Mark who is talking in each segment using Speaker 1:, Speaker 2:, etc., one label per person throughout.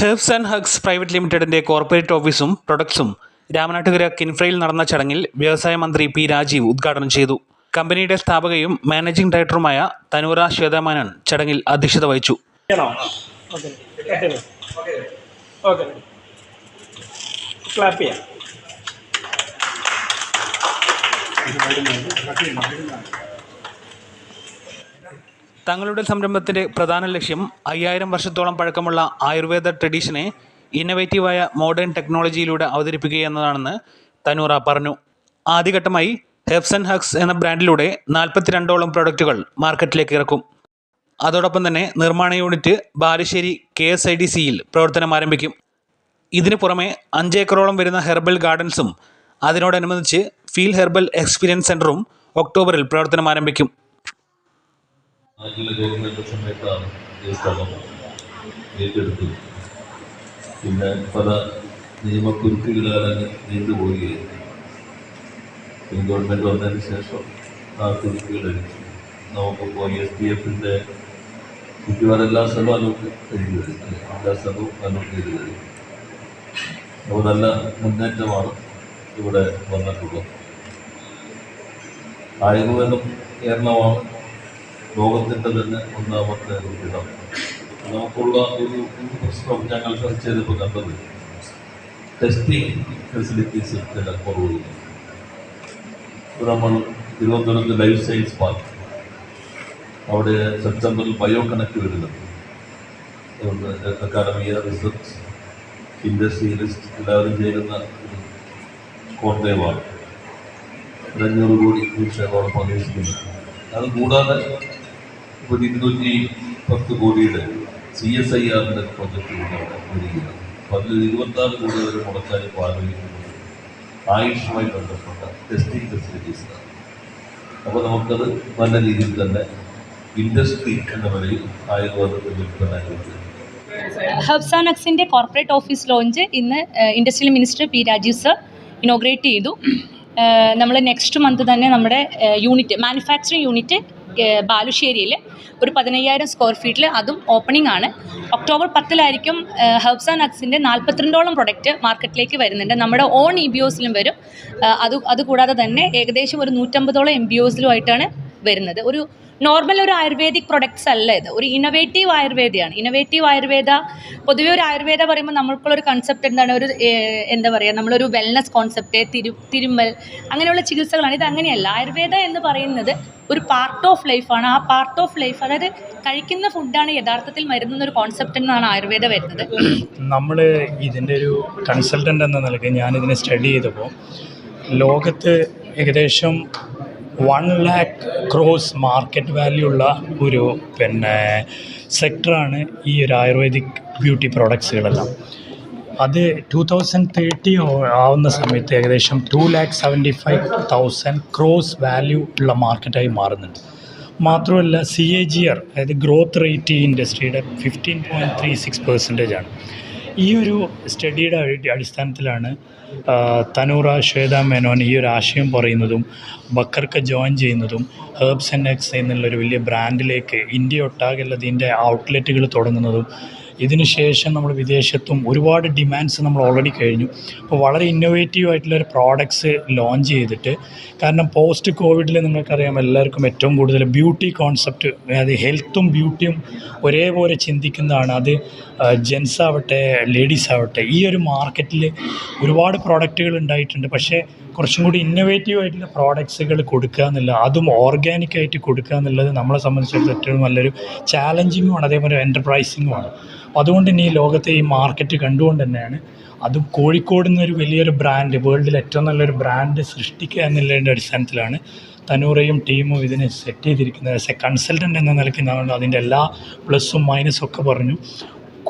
Speaker 1: Herbs and hugs private ലിമിറ്റഡിന്റെ corporate ഓഫീസും പ്രൊഡക്ട്സും രാമനാട്ടുകര കിൻഫ്രയിൽ നടന്ന ചടങ്ങിൽ വ്യവസായ മന്ത്രി പി രാജീവ് ഉദ്ഘാടനം ചെയ്തു. കമ്പനിയുടെ സ്ഥാപകയും മാനേജിംഗ് ഡയറക്ടറുമായ തനൂറ ശ്വേതാമാനൻ ചടങ്ങിൽ അധ്യക്ഷത വഹിച്ചു.
Speaker 2: ക്ലാപ്പ് ചെയ്യാം.
Speaker 1: തങ്ങളുടെ സംരംഭത്തിന്റെ പ്രധാന ലക്ഷ്യം അയ്യായിരം വർഷത്തോളം പഴക്കമുള്ള ആയുർവേദ ട്രഡീഷനെ ഇന്നവേറ്റീവായ മോഡേൺ ടെക്നോളജിയിലൂടെ അവതരിപ്പിക്കുക എന്നതാണെന്ന് തനൂറ പറഞ്ഞു. ആദ്യഘട്ടമായി ഹെബ്സ് ആൻഡ് ഹക്സ് എന്ന ബ്രാൻഡിലൂടെ നാൽപ്പത്തിരണ്ടോളം പ്രൊഡക്റ്റുകൾ മാർക്കറ്റിലേക്ക് ഇറക്കും. അതോടൊപ്പം തന്നെ നിർമ്മാണ unit Balussery K S I D സിയിൽ പ്രവർത്തനം ആരംഭിക്കും. ഇതിനു പുറമെ അഞ്ച് ഏക്കറോളം വരുന്ന ഹെർബൽ ഗാർഡൻസും അതിനോടനുബന്ധിച്ച് ഫീൽ ഹെർബൽ എക്സ്പീരിയൻസ് സെന്ററും ഒക്ടോബറിൽ പ്രവർത്തനം ആരംഭിക്കും.
Speaker 3: നാട്ടിലെ ഗവൺമെന്റ് സമയത്താണ് ഈ സ്ഥലം ഏറ്റെടുത്തത് പിന്നെ പല നിയമക്കുരുക്കുകളാൽ നീണ്ടുപോവുകയായിരുന്നു ഈ ഗവൺമെന്റ് വന്നതിന് ശേഷം ആ കുരുക്കുകൾ നമുക്കിപ്പോൾ എസ് ഡി എഫിന്റെ മിക്കവാറും എല്ലാ സ്ഥലവും അലോട്ട് കഴിഞ്ഞു കഴിഞ്ഞു എല്ലാ സ്ഥലവും അലോട്ട് ചെയ്ത് കഴിഞ്ഞു അപ്പോൾ നല്ല മുന്നേറ്റമാണ് ഇവിടെ വന്നിട്ടുള്ളത്. ആയുർവേദം കേരളമാണ് ലോകത്തിന്റെ തന്നെ ഒന്നാമത്തെ ഇടം നമുക്കുള്ള ഒരു പ്രശ്നം ഞങ്ങൾ ചർച്ച ചെയ്തപ്പോൾ കണ്ടത് ടെസ്റ്റിംഗ് ഫെസിലിറ്റീസ് ചില കുറവുകൾ നമ്മൾ തിരുവനന്തപുരത്ത് ലൈഫ് സയൻസ് പാർക്ക് അവിടെ സെപ്റ്റംബറിൽ ബയോ കണക്ട് വരുന്നുണ്ട് അക്കാഡമിയ റിസർച്ച് ഇൻഡസ്ട്രിയലിസ്റ്റ് എല്ലാവരും ചേരുന്ന കോട്ടയമാണ് ഒരു അഞ്ഞൂറ് കോടി നിക്ഷേപമാണ് പ്രതീക്ഷിക്കുന്നത്. അത് കൂടാതെ ഒരു ഇരുന്നൂറ്റി പത്ത് കോടിയുടെ സി എസ് ഐ ആറിന്റെ പ്രൊജക്റ്റ് വരികയാണ് അപ്പോൾ അതിൽ ഇരുപത്താറ് കോടി വരെ മുടക്കാൻ ഇപ്പോൾ ആയുഷുമായി ബന്ധപ്പെട്ട ടെസ്റ്റിംഗ് ഫെസിലിറ്റീസാണ് അപ്പോൾ നമുക്കത് നല്ല രീതിയിൽ തന്നെ ഇൻഡസ്ട്രി എന്ന നിലയിൽ ആയുർവേദത്തിൽ വിൽപ്പനായിട്ട്
Speaker 4: ഹബ്സാനക്സിന്റെ കോർപ്പറേറ്റ് ഓഫീസ് ലോഞ്ച് ഇന്ന് industrial minister P Rajeev sir inaugurate ചെയ്തു. നമ്മൾ നെക്സ്റ്റ് മന്ത് തന്നെ നമ്മുടെ യൂണിറ്റ് മാനുഫാക്ചറിങ് യൂണിറ്റ് ബാലുശ്ശേരിയിൽ ഒരു പതിനയ്യായിരം സ്ക്വയർ ഫീറ്റിൽ അതും ഓപ്പണിംഗ് ആണ്. ഒക്ടോബർ പത്തിലായിരിക്കും ഹെർബ്സ് ആൻഡ് നട്സിന്റെ നാൽപ്പത്തിരണ്ടോളം പ്രൊഡക്റ്റ് മാർക്കറ്റിലേക്ക് വരുന്നുണ്ട്. നമ്മുടെ ഓൺ ഇ ബി ഒസിലും വരും. അത് അതുകൂടാതെ തന്നെ ഏകദേശം ഒരു നൂറ്റമ്പതോളം എം ബി ഒസിലുമായിട്ടാണ് വരുന്നത്. ഒരു നോർമൽ ഒരു ആയുർവേദിക് പ്രൊഡക്ട്സ് അല്ല ഇത്. ഒരു ഇന്നവേറ്റീവ് ആയുർവേദയാണ്. ഇന്നവേറ്റീവ് ആയുർവേദ പൊതുവെ ഒരു ആയുർവേദ പറയുമ്പോൾ നമ്മൾക്കുള്ള ഒരു കൺസെപ്റ്റ് എന്താണ്? ഒരു എന്താ പറയുക നമ്മളൊരു വെൽനസ് കോൺസെപ്റ്റ് തിരു തിരുമ്മൽ അങ്ങനെയുള്ള ചികിത്സകളാണ്. ഇത് അങ്ങനെയല്ല. ആയുർവേദ എന്ന് പറയുന്നത് ഒരു പാർട്ട് ഓഫ് ലൈഫാണ് ആ പാർട്ട് ഓഫ് ലൈഫ് അതായത് കഴിക്കുന്ന ഫുഡാണ് യഥാർത്ഥത്തിൽ മരുന്ന് ഒരു കോൺസെപ്റ്റ് എന്നാണ് ആയുർവേദ വരുന്നത്.
Speaker 5: നമ്മൾ ഇതിന്റെ ഒരു കൺസൾട്ടന്റ് എന്ന നിലയ്ക്ക് ഞാനിതിനെ സ്റ്റഡി ചെയ്തപ്പോൾ ലോകത്ത് ഏകദേശം one lakh crore market value ഉള്ള ഒരു പിന്നെ സെക്ടറാണ് ഈ ഒരു ആയുർവേദിക് ബ്യൂട്ടി പ്രോഡക്ട്സുകളെല്ലാം അത് ടു തൗസൻഡ് തേർട്ടി ആവുന്ന സമയത്ത് ഏകദേശം two lakh seventy five thousand crore value ഉള്ള മാർക്കറ്റായി മാറുന്നുണ്ട്. മാത്രമല്ല സി എ ജി ആർ അതായത് ഗ്രോത്ത് റേറ്റ് ഈ ഇൻഡസ്ട്രിയുടെ fifteen point three six percentage ആണ്. ഈ ഒരു സ്റ്റഡിയുടെ അടി- അടിസ്ഥാനത്തിലാണ് തനൂറ ശ്വേത മേനോൻ ഈ ഒരു ആശയം പറയുന്നതും ബക്കർക്ക് ജോയിൻ ചെയ്യുന്നതും ഹേർബ്സ് ആൻഡ് എക്സ് എന്നുള്ളൊരു വലിയ ബ്രാൻഡിലേക്ക് ഇന്ത്യ ഒട്ടാകെയുള്ള ഇതിന്റെ ഔട്ട്ലെറ്റുകൾ തുടങ്ങുന്നതും ഇതിന് ശേഷം നമ്മൾ വിദേശത്തും ഒരുപാട് ഡിമാൻഡ്സ് നമ്മൾ ഓൾറെഡി കഴിഞ്ഞു. അപ്പോൾ വളരെ ഇന്നോവേറ്റീവ് ആയിട്ടുള്ള ഒരു പ്രോഡക്ട്സ് ലോഞ്ച് ചെയ്തിട്ട് കാരണം പോസ്റ്റ് കോവിഡിൽ നിങ്ങൾക്കറിയാം എല്ലാവർക്കും ഏറ്റവും കൂടുതൽ ബ്യൂട്ടി കോൺസെപ്റ്റ് അതായത് ഹെൽത്തും ബ്യൂട്ടിയും ഒരേപോലെ ചിന്തിക്കുന്നതാണ്. അത് ജെൻസ് ആവട്ടെ ലേഡീസ് ആവട്ടെ ഈ ഒരു മാർക്കറ്റിൽ ഒരുപാട് പ്രോഡക്റ്റുകൾ ഉണ്ടായിട്ടുണ്ട്. പക്ഷേ കുറച്ചും കൂടി ഇന്നോവേറ്റീവ് ആയിട്ടുള്ള പ്രോഡക്ട്സുകൾ കൊടുക്കുക എന്നുള്ള അതും ഓർഗാനിക് ആയിട്ട് കൊടുക്കുക എന്നുള്ളത് നമ്മളെ സംബന്ധിച്ചിടത്തോളം ഏറ്റവും നല്ലൊരു ചാലഞ്ചിങ്ങുമാണ് അതേപോലെ എന്റർപ്രൈസിങ്ങുമാണ് അതുകൊണ്ട് തന്നെ ഈ ലോകത്തെ ഈ മാർക്കറ്റ് കണ്ടുകൊണ്ട് തന്നെയാണ് അതും കോഴിക്കോട് നിന്നൊരു വലിയൊരു ബ്രാൻഡ് വേൾഡിൽ ഏറ്റവും നല്ലൊരു ബ്രാൻഡ് സൃഷ്ടിക്കുക എന്നുള്ളതിന്റെ അടിസ്ഥാനത്തിലാണ് തനൂറയും ടീമും ഇതിനെ സെറ്റ് ചെയ്തിരിക്കുന്നത്. ആസ് എ കൺസൾട്ടന്റ് എന്ന നിലയ്ക്ക് നമ്മൾ അതിന്റെ എല്ലാ പ്ലസ്സും മൈനസും ഒക്കെ പറഞ്ഞു.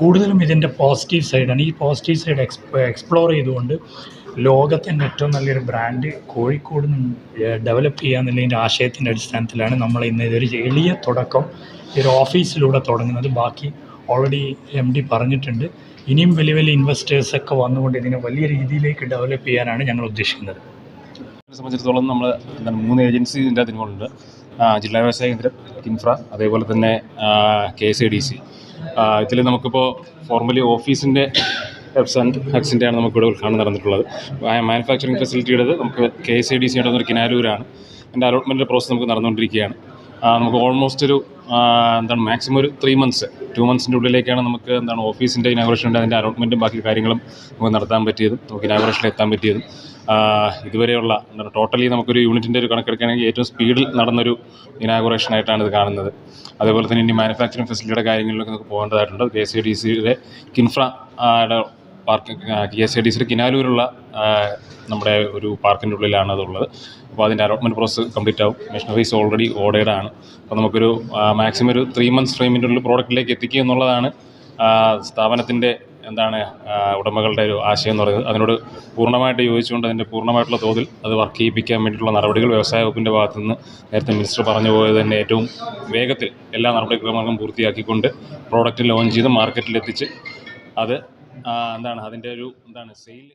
Speaker 5: കൂടുതലും ഇതിന്റെ പോസിറ്റീവ് സൈഡാണ് ഈ പോസിറ്റീവ് സൈഡ് എക്സ്പ്ലോ എക്സ്പ്ലോർ ചെയ്തുകൊണ്ട് ലോകത്തിന്റെ ഏറ്റവും നല്ലൊരു ബ്രാൻഡ് കോഴിക്കോട് ഡെവലപ്പ് ചെയ്യുക എന്നുള്ളതിന്റെ ആശയത്തിന്റെ അടിസ്ഥാനത്തിലാണ് നമ്മൾ ഇന്ന് ഇതൊരു എളിയ തുടക്കം ഒരു ഓഫീസിലൂടെ തുടങ്ങുന്നത്. ബാക്കി ഓൾറെഡി എം ഡി പറഞ്ഞിട്ടുണ്ട്. ഇനിയും വലിയ വലിയ ഇൻവെസ്റ്റേഴ്സൊക്കെ വന്നുകൊണ്ട് ഇതിനെ വലിയ രീതിയിലേക്ക് ഡെവലപ്പ് ചെയ്യാനാണ് ഞങ്ങൾ ഉദ്ദേശിക്കുന്നത്.
Speaker 6: സംബന്ധിച്ചിടത്തോളം നമ്മൾ എന്താണ് മൂന്ന് ഏജൻസി ഇതിന്റെ ജില്ലാ വ്യവസായ കേന്ദ്രം കിൻഫ്ര അതേപോലെ തന്നെ K S I D C. ഇതിൽ നമുക്കിപ്പോൾ ഫോർമലി ഓഫീസിന്റെ ഹെബ്സ് ആൻഡ് ഹക്സിന്റെയാണ് നമുക്കിവിടെ ഉദ്ഘാടനം നടന്നിട്ടുള്ളത്. മാനുഫാക്ചറിങ് ഫെസിലിറ്റിയുടേത് നമുക്ക് കെ എസ് ഐ ഡി സിയുടെ ഒരു കിനാലൂരാണ് അതിന്റെ അലോട്ട്മെന്റ് പ്രോസസ്സ് നമുക്ക് നടന്നുകൊണ്ടിരിക്കുകയാണ്. നമുക്ക് ഓൾമോസ്റ്റ് ഒരു എന്താണ് മാക്സിമം ഒരു ത്രീ മന്ത്സ് ടു മന്ത്സിന്റെ ഉള്ളിലേക്കാണ് നമുക്ക് എന്താണ് ഓഫീസിന്റെ ഇനാഗുറേഷന്റെ അതിന്റെ അലോട്ട്മെന്റും ബാക്കി കാര്യങ്ങളും നമുക്ക് നടത്താൻ പറ്റിയതും നമുക്ക് ഇനാഗുറേഷനിൽ എത്താൻ പറ്റിയതും. ഇതുവരെയുള്ള എന്താണ് ടോട്ടലി നമുക്കൊരു യൂണിറ്റിന്റെ ഒരു കണക്കെടുക്കുകയാണെങ്കിൽ ഏറ്റവും സ്പീഡിൽ നടന്നൊരു ഇനാഗുറേഷനായിട്ടാണ് ഇത് കാണുന്നത്. അതേപോലെ തന്നെ ഇനി മാനുഫാക്ചറിങ് ഫെസിലിറ്റിയുടെ കാര്യങ്ങളിലൊക്കെ നമുക്ക് പോകേണ്ടതായിട്ടുണ്ട്. കെ സി ഡി സിയുടെ KINFRA park K S I D സിയുടെ കിനാലൂരുള്ള നമ്മുടെ ഒരു പാർക്കിന്റെ ഉള്ളിലാണ് അതുള്ളത്. അപ്പോൾ അതിന്റെ അലോട്ട്മെന്റ് പ്രോസസ് കംപ്ലീറ്റ് ആവും. മെഷീനറീസ് ഓൾറെഡി ഓർഡേഡ് ആണ്. അപ്പോൾ നമുക്കൊരു മാക്സിമം ഒരു ത്രീ മന്ത്സ് ഫ്രെയിമിന്റെ ഉള്ളിൽ പ്രോഡക്റ്റിലേക്ക് എത്തിക്കുക എന്നുള്ളതാണ് സ്ഥാപനത്തിന്റെ എന്താണ് ഉടമകളുടെ ഒരു ആശയം എന്ന് പറയുന്നത്. അതിനോട് പൂർണമായിട്ട് യോജിച്ചുകൊണ്ട് അതിന്റെ പൂർണമായിട്ടുള്ള തോതിൽ അത് വർക്ക് ചെയ്യിപ്പിക്കാൻ വേണ്ടിയിട്ടുള്ള നടപടികൾ വ്യവസായ വകുപ്പിന്റെ ഭാഗത്തു നിന്ന് നേരത്തെ മിനിസ്റ്റർ പറഞ്ഞു പോയത് തന്നെ ഏറ്റവും വേഗത്തിൽ എല്ലാ നടപടിക്രമങ്ങളും പൂർത്തിയാക്കിക്കൊണ്ട് പ്രോഡക്റ്റ് ലോഞ്ച് ചെയ്ത് മാർക്കറ്റിലെത്തിച്ച് അത് എന്താണ് അതിന്റെ ഒരു എന്താണ് സെയിൽ